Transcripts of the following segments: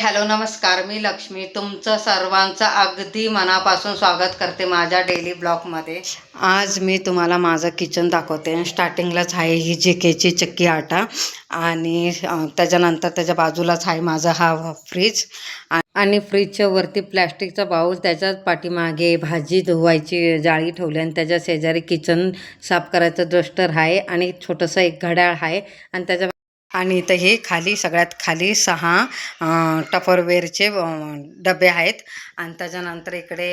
Hello नमस्कार. मी लक्ष्मी. तुमचं सर्वांचं अगदी मनापासून स्वागत करते माझ्या डेली ब्लॉगमध्ये आज मी तुम्हाला माझं किचन दाखवते. स्टार्टिंगलाच आहे ही जिकेची चक्की आटा आणि त्याच्यानंतर त्याच्या बाजूलाच आहे माझा हा फ्रीज आणि फ्रीजच्या वरती प्लॅस्टिकचा बाऊल त्याच्याच पाठीमागे भाजी धुवायची जाळी ठेवली आणि त्याच्या शेजारी किचन साफ करायचं डस्टर आहे आणि छोटंसं एक घड्याळ आहे आणि त्याच्या आणि इथं हे खाली सगळ्यात खाली सहा टपरवेअरचे डबे आहेत. आणि त्याच्यानंतर इकडे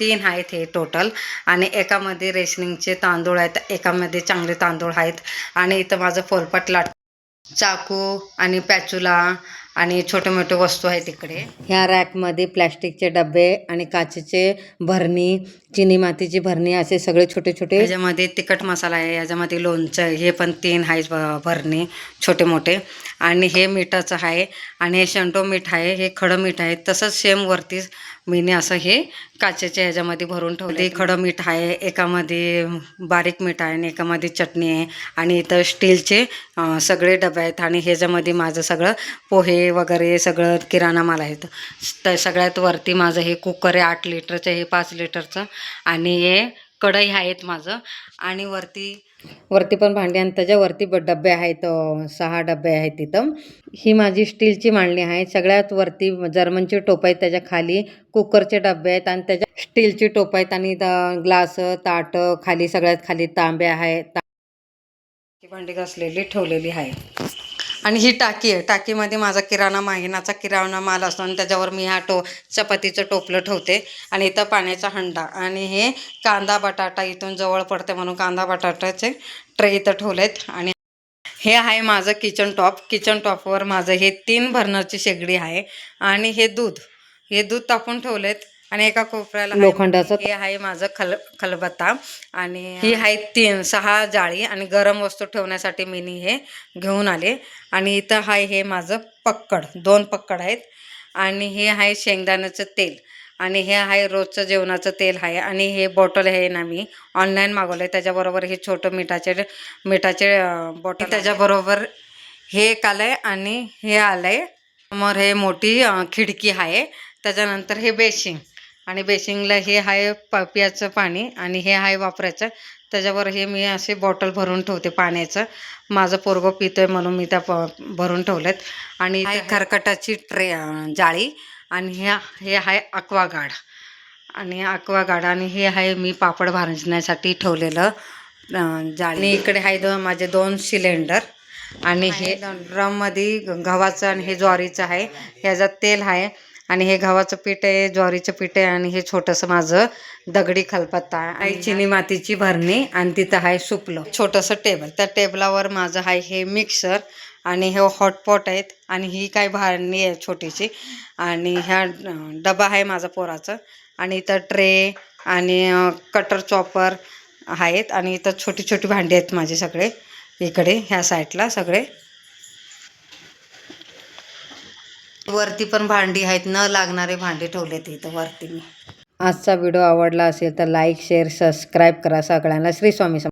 तीन आहेत हे टोटल आणि एकामध्ये रेशनिंगचे तांदूळ आहेत एकामध्ये चांगले तांदूळ आहेत. आणि इथं माझं फोलपट लाट चाकू आणि पॅचुला आणि छोटे मोठे वस्तू आहेत इकडे ह्या रॅकमध्ये प्लॅस्टिकचे डबे आणि काचेचे भरणी चिनी मातीची भरणी असे सगळे छोटे छोटे ह्याच्यामध्ये तिखट मसाला आहे ह्याच्यामध्ये लोणचं हे पण तीन आहे भरणी छोटे मोठे. आणि हे मिठाचं आहे आणि हे शंटो मीठ आहे हे खडं मीठ आहे तसंच सेम वरतीच मीने असं हे काचेच्या ह्याच्यामध्ये भरून ठेवले. खडं मीठ आहे एकामध्ये बारीक मीठ आहे आणि एकामध्ये चटणी आहे. आणि इथं स्टीलचे सगळे डबे आहेत आणि ह्याच्यामध्ये माझं सगळं पोहे वगैरे सगळं किराणा माल आहे तर सगळ्यात वरती माझं हे कुकर आहे आठ लिटरचं हे पाच लिटरचं आणि हे कढई आहेत माझं. आणि वरती वरती पण भांडी आणि त्याच्यावरती डब्बे डबे आहेत सहा डबे आहेत तिथं. ही माझी स्टीलची मांडणी आहे. सगळ्यात वरती जर्मनची टोप आहेत त्याच्याखाली कुकरचे डबे आहेत आणि त्याच्या स्टीलची टोप आहेत आणि ग्लास ताट खाली सगळ्यात खाली तांबे आहेत ता- भांडी घासलेली ठेवलेली आहे आणि ही टाकी आहे. टाकीमध्ये माझा किराणा माहिनाचा किराणा माल असतो आणि त्याच्यावर मी हा टो चपातीचं टोपलं ठेवते आणि इथं पाण्याचा हंडा आणि हे कांदा बटाटा इथून जवळ पडते म्हणून कांदा बटाट्याचे ट्रे इथं ठेवलेत आणि हे आहे माझं किचन टॉप. किचन टॉपवर माझं हे तीन बर्नरची शेगडी आहे आणि हे दूध. हे दूध टाकून ठेवलेत. आणि एका कोपऱ्याला लोखंडाचं हे आहे माझं खल खलबत्ता. आणि ही आहे तीन सहा जाळी आणि गरम वस्तू ठेवण्यासाठी मी हे घेऊन आले. आणि इथं आहे हे माझं पक्कड दोन पक्कड आहेत. आणि हे आहे शेंगदाण्याचं तेल. आणि हे आहे रोजचं जेवणाचं तेल आहे आणि हे बॉटल आहे ना मी ऑनलाईन मागवलं आहे त्याच्याबरोबर हे छोटं मिठाचे मिठाचे बॉटल त्याच्याबरोबर हे एक आलं आहे आणि हे आलं आहे समोर हे मोठी खिडकी आहे त्याच्यानंतर हे बेसिंग आणि बेसिंगला हे आहे प पियाचं पाणी आणि हे आहे वापरायचं. त्याच्यावर हे मी असे बॉटल भरून ठेवते पाण्याचं. माझं पोरगं पितोय म्हणून मी त्या प भरून ठेवलेत. आणि हे खरकटाची ट्रे जाळी आणि हे हे आहे अक्वागार्ड आणि अक्वागार्ड आणि हे आहे मी पापड भाजण्यासाठी ठेवलेलं जाळी. आणि इकडे आहे दोन माझे दोन सिलेंडर. आणि हे ड्रममध्ये गव्हाचं आणि हे ज्वारीचं आहे. ह्याच्यात तेल आहे. आणि हे गव्हाचं पीठ आहे ज्वारीचं पीठ आहे आणि हे छोटंसं माझं दगडी खलपत्ता आहे. आणि चिनी मातीची भरणी आणि तिथं आहे सुपलं. छोटंसं टेबल. त्या टेबलावर माझं आहे हे मिक्सर आणि हे हॉटपॉट आहेत आणि ही काय भरणी आहे छोटीशी. आणि ह्या डबा आहे माझा पोराचं. आणि इथं ट्रे आणि कटर चॉपर आहेत आणि इथं छोटी छोटी भांडी आहेत माझे सगळे. इकडे ह्या साईडला सगळे. वरती पण भांडी आहेत न लागणारे भांडी ठेवलेत इथं वरती मी. आजचा व्हिडिओ आवडला असेल तर लाईक शेअर सबस्क्राईब करा सगळ्यांना. श्री स्वामी सम